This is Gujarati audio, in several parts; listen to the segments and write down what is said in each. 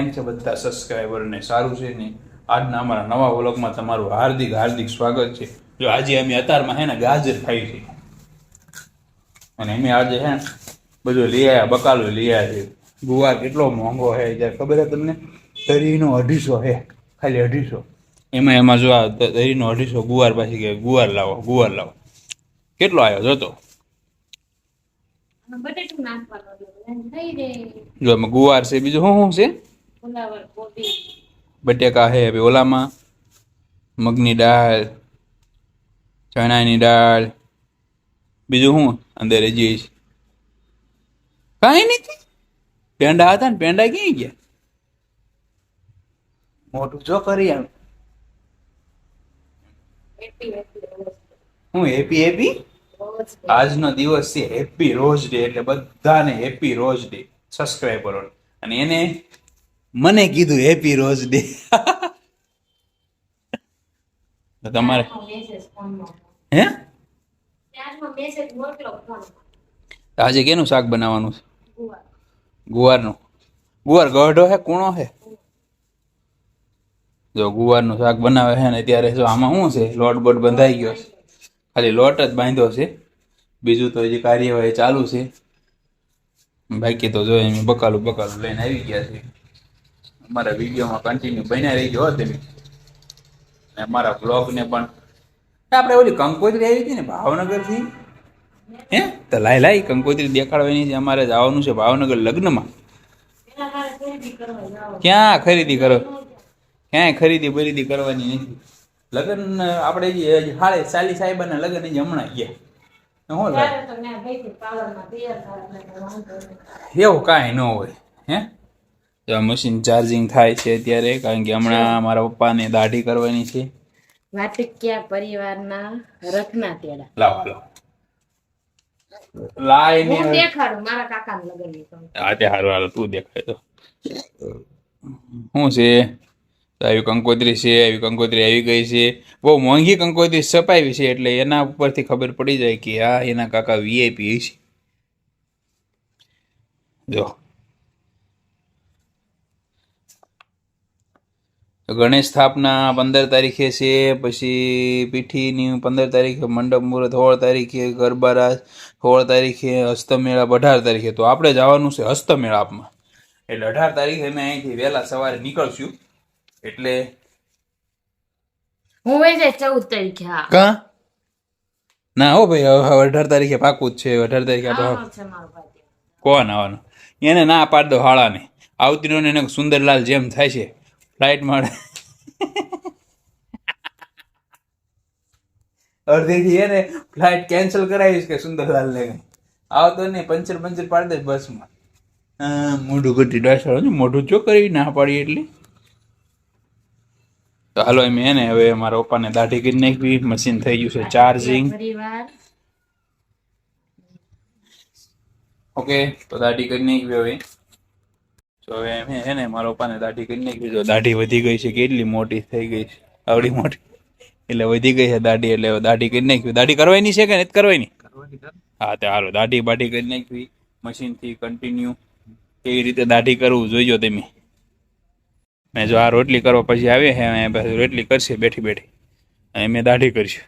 કેમ છે બધા સબસ્ક્રાઈબર ને? સારું છે ને? આજના અમારા નવા વ્લોગમાં તમારું હાર્દિક હાર્દિક સ્વાગત છે. જો આજે અમે અતારમાં હે ને ગાજર ખાઈ છે. અને અમે આજે હે બધું લઈ આવ્યા બકાલો લઈ આવ્યા છે. ગુવાર કેટલો મોંઘો છે જ્યારે ખબર છે તમને? તરીનો અઢીસો હે ખાલી અઢીસો. એમાં એમાં જો આ ત- અઢીસો ગુવાર પાછી કે ગુવાર લાવો ગુવાર લાવો. કેટલો આવ્યો જોતો? જો એમાં ગુવાર છે બીજું શું શું છે? બટેકા છે પછી ઓલામાં. મગની દાળ ચણાની દાળ. બીજું શું? અંદર જઈશ કાંઈ નથી. પેંડા હતા ને પેંડા ક્યાં ગયા? મોટું જો કરી એમ. હું હેપી હેપી? આજનો દિવસ છે હેપી રોઝ ડે એટલે બધાને હેપી રોઝ ડે. સબસ્ક્રાઈબરો અને એને મને કીધું હેપી રોઝ ડે તમારે? હે? ત્યારમાં મેસેજ મોકલો ફોનમાં આજે કેનું શાક બનાવવાનું છે? ગુવાર. ગુવારનું. ગુવાર ગઢો હે કૂણો હે? જો ગુવારનું શાક બનાવે છે ને ત્યારે જો આમાં શું છે? લોટ બોટ બંધાઈ ગયો છે. ખાલી લોટ જ બાંધ્યો છે. બીજું તો હજી કાર્યવાહી ચાલુ છે. બાકી તો જો એમ બકાલું બકાલું લઈને આવી ગયા છે. અમારા વિડીયોમાં કન્ટિન્યુ બન્યા રહી ગયો તમે. અને અમારા બ્લોગને પણ. આપણે ઓલી કંકોત્રી આવી હતી ને ભાવનગરથી? હે? તો લાઈ લાઈ કંકોત્રી દેખાડવાની છે અમારે જવાનું છે ભાવનગર લગ્નમાં. મારે ક્યાં ખરીદી કરો? ક્યાંય ખરીદી બરીદી કરવાની નથી. લગ્ન આપણે હાળે સાલી સાહેબાના લગ્ન હમણાં ગયા. એવું કાંઈ ન હોય હે? મશીન ચાર્જિંગ થાય છે અત્યારે કારણ કે હમણાં મારા પપ્પાને દાઢી કરવાની છે. વાટિકિયા પરિવારના રખના તેડા. લાવો લાવો. લાઈને હું દેખાડું મારા કાકાને લગનની હા તે હારું હાલો તું દેખાય તો. શું છે? આવી કંકોત્રી છે આવી કંકોત્રી આવી ગઈ છે. બહુ મોંઘી કંકોત્રી છપાવી છે એટલે એના ઉપરથી ખબર પડી જાય કે આ એના કાકા વીઆઈપી છે. જો. ગણેશ સ્થાપના પંદર તારીખે છે પછી પીઠીની પંદર તારીખે મંડપ મુહૂર્ત સોળ તારીખે ગરબા રાસ સોળ તારીખે હસ્તમેળાપ અઢાર તારીખે. તો આપણે જવાનું છે હસ્તમેળાપમાં એટલે અઢાર તારીખે અમે અહીંથી વહેલા સવારે નીકળશું. એટલે હું ચૌદ તારીખે કા? ના હો ભાઈ હવે અઢાર તારીખે પાકું જ છે અઢાર તારીખે આપણે કોણ આવવાનું? એને ના પાડ દો હાળાને. આવતીનો એને સુંદરલાલ જેમ થાય છે. ફ્લાઇટમાં અડધેથી એને ફ્લાઇટ કેન્સલ કરાવીશ કે સુંદરલાલ ને કઈ આવતો નહીં પંચર પંચર પાડી દે બસમાં. મોઢું ઘટી ડાસળ મોઢું જો કરી ના પાડી એટલી. તો હાલો એમ એને હવે મારા પપ્પાને દાઢી કરી નાખવી. મશીન થઈ ગયું છે ચાર્જિંગ ઓકે તો દાઢી કરી નાખવી હવે. તો એમ એને મારા પપ્પાને દાઢી કરી નાખી. તો દાઢી વધી ગઈ છે કેટલી મોટી થઈ ગઈ છે. આવડી મોટી. એટલે વધી ગઈ છે દાઢી એટલે દાઢી કરી નાખી. દાઢી કરવાની છે કે નથી કરવાની? હા તે હાલો દાઢી બાઢી કરી નાખવી. મશીનથી કન્ટિન્યુ કેવી રીતે દાઢી કરવું જોઈજો તમે. મેં જો આ રોટલી કરવા પછી આવે છે અહીંયા રોટલી કરશે બેઠી બેઠી. અને મેં દાઢી કરીશું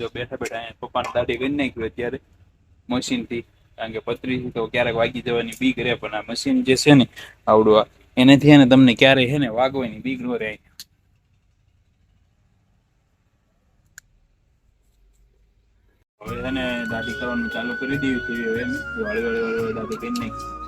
જો બેઠા બેઠા પપ્પાને દાઢી કરી નાખ્યું અત્યારે મશીનથી કારણ કે પતરી તો ક્યારેક વાગી જવાની બીક રહે, પણ આ મશીન જે છે ને આવડું એનાથી એને તમને ક્યારેય છે ને વાગવાની બીક ન રહે. હવે છે ને દાઢી કરવાનું ચાલુ કરી દીધું હળવે હળવે દાદી કરી નાખી.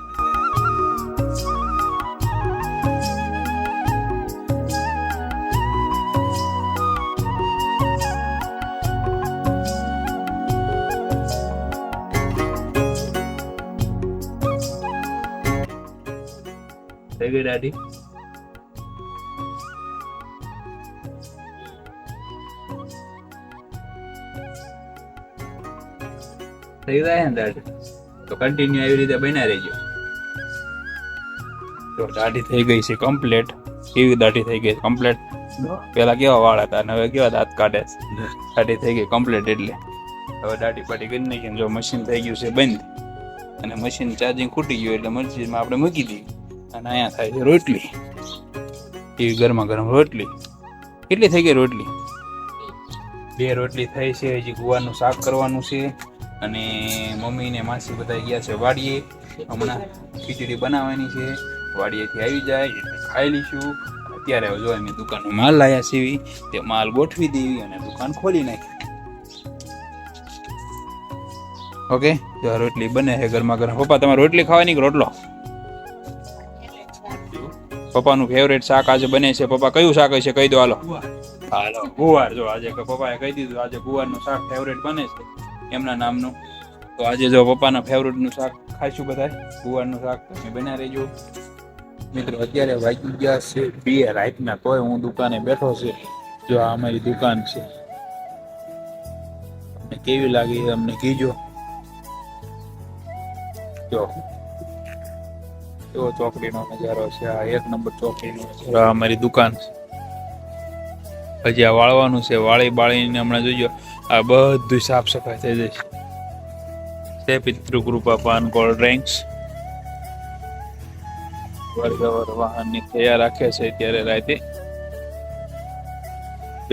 થઈ ગઈ દાઢી થઈ જાય ને દાઢી તો કન્ટિન્યુ એવી રીતે બન્યા રહેજો તો દાઢી થઈ ગઈ છે કમ્પ્લેટ કેવી દાઢી થઈ ગઈ કમ્પ્લેટ પેલા કેવા વાળ હતા અને હવે કેવા દાંત કાઢે છે? દાઢી થઈ ગઈ કમ્પ્લેટ એટલે. હવે દાઢી પાટી કરી નાખી જો મશીન થઈ ગયું છે બંધ. અને મશીન ચાર્જિંગ ખૂટી ગયું એટલે મશીનમાં આપણે મૂકી દઈએ. અને અહીંયા થાય છે રોટલી. એવી ગરમા ગરમ રોટલી. કેટલી થઈ ગઈ રોટલી? બે રોટલી થઈ છે, હજી ગુવારનું શાક કરવાનું છે અને મમ્મી ને માસી બધા ગયા છે વાડીએ. હમણાં ખીચડી બનાવવાની છે. વાડીએથી આવી જાય ખાઈ લઈશું. અત્યારે હવે જો અમે દુકાનનો માલ લાયા સીવી તે માલ ગોઠવી દેવી અને દુકાન ખોલી નાખી. ઓકે? જો રોટલી બને છે ગરમા ગરમ. પપ્પા, તમારે રોટલી ખાવાની કે રોટલો? પપ્પાનું ફેવરેટ શાક આજે બને છે. પપ્પા, કયું શાક હશે? કહી દો, હાલો. હાલો, ગુવાર જો આજે પપ્પાએ કહી દીધું, આજે ગુવારનું શાક ફેવરેટ બને છે એમના નામનું. તો આજે જો પપ્પાના ફેવરેટનું શાક ખાઈશું બધા ગુવારનું શાક તમે બના રહેજો. મિત્રો, અત્યારે વાગી ગયા છે બે રાતના, તોય હું દુકાને બેઠો છે. જો આ અમારી દુકાન છે. કેવી લાગી અમને કીજો જો. એવો ચોકડીનો નજારો છે. આ એક નંબર ચોકડીનો નજારો આ અમારી દુકાન છે. હજી આ વાળવાનું છે. વાળી બાળીને હમણાં જોઈજો આ બધું સાફ સફાઈ થઈ જશે છે. પિતૃકૃપા પાન કોલ્ડ ડ્રિંક્સ. વર્ગવર વાહનની તૈયાર રાખે છે ત્યારે રાતે.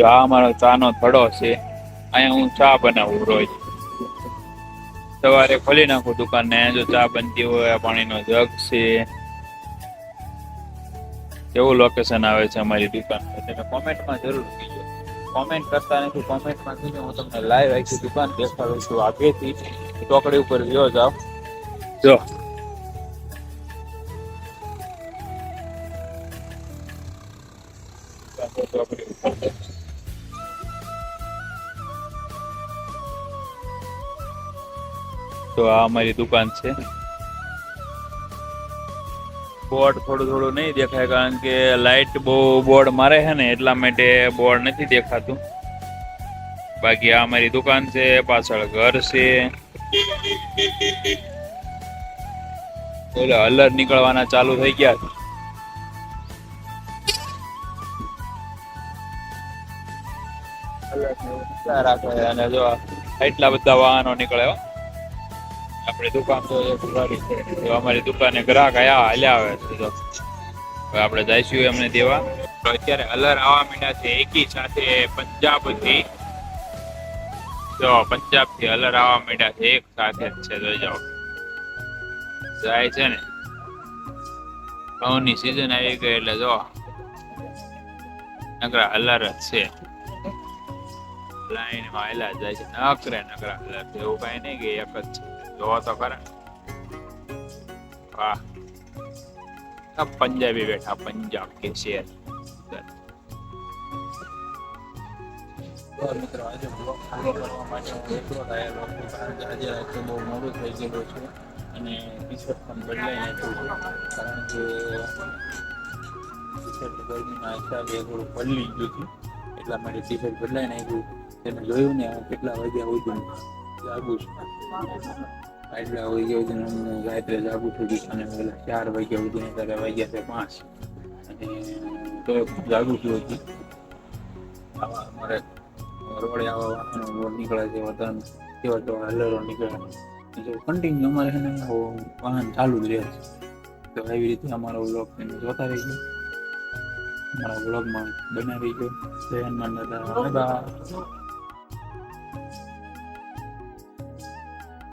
આ અમારો ચાનો થડો છે, અહીંયા હું ચા બનાવું રોજ. સવારે ખોલી નાખું દુકાન ને જો ચા બનતી હોય પાણી પાણીનો જગ છે. કેવું લોકેશન આવે છે અમારી દુકાન. તમે કોમેન્ટમાં જરૂર કીજો કોમેન્ટ કરતા નથી, કોમેન્ટમાં કીજો હું તમને લાઈવ આખી દુકાન દેખાડું છું. આગેથી ચોકડી ઉપર ગયો જાવ જો. ચોકડી ઉપર. તો આ અમારી દુકાન છે. બોર્ડ થોડું થોડું નહીં દેખાય કારણ કે લાઇટ બહુ બોર્ડ મારે છે ને એટલા માટે બોર્ડ નથી દેખાતું. બાકી આ અમારી દુકાન છે, પાછળ ઘર છે. એટલે અલર નીકળવાના ચાલુ થઈ ગયા. છે નીકળ્યા અને જો એટલા બધા વાહનો નીકળે હો. આપણી દુકાન તો એક ઉઘાડી છે. અમારી દુકાને ગ્રાહક આયા, હાલ્યા આવે સીધો હવે આપણે જઈશું એમને દેવા. તો અત્યારે અલર આવવા માંડ્યા છે, એકી સાથે પંજાબથી જો પંજાબથી અલર આવવા માંડ્યા છે, એક સાથે જ છે, જોઈ જાઓ. જાય છે ને. ઘઉંની સીઝન આવી ગઈ એટલે જો, નકરા અલર જ છે. લાઈનમાં આયલા જાય છે. નકરે નકરા અલર છે, એવું કઈ નહીં કે એક જ છે. જોવો તો ખરા વાહ. પંજાબી બેઠા, પંજાબ કે શેર. મિત્રો, આજે બ્લોગ બહુ મોડું થઈ ગયેલું છે અને ટી શર્ટ પણ બદલાઈ નાખ્યું કારણ કે ટી શર્ટ ગરમીના ગયું હતું, એટલા માટે ટી શર્ટ બદલાઈ નાખ્યું. તેને જોયું ને કેટલા વાગ્યા સુધી જાગું છું. એટલા વાગ્યા સુધી રાત્રે જાગું છું અને પેલા ચાર વાગ્યા સુધી ત્યારે વાગ્યા છે પાંચ. અને તો જાગું છું હજી. આવા રોડે આવા નીકળે છે તો હલરો નીકળે કન્ટિન્યુ અમારે છે ને વાહન ચાલુ જ રહે છે. તો એવી રીતે અમારો બ્લોગ તમે જોતા રહીજો. અમારા બ્લોગમાં બના રહીજો. જય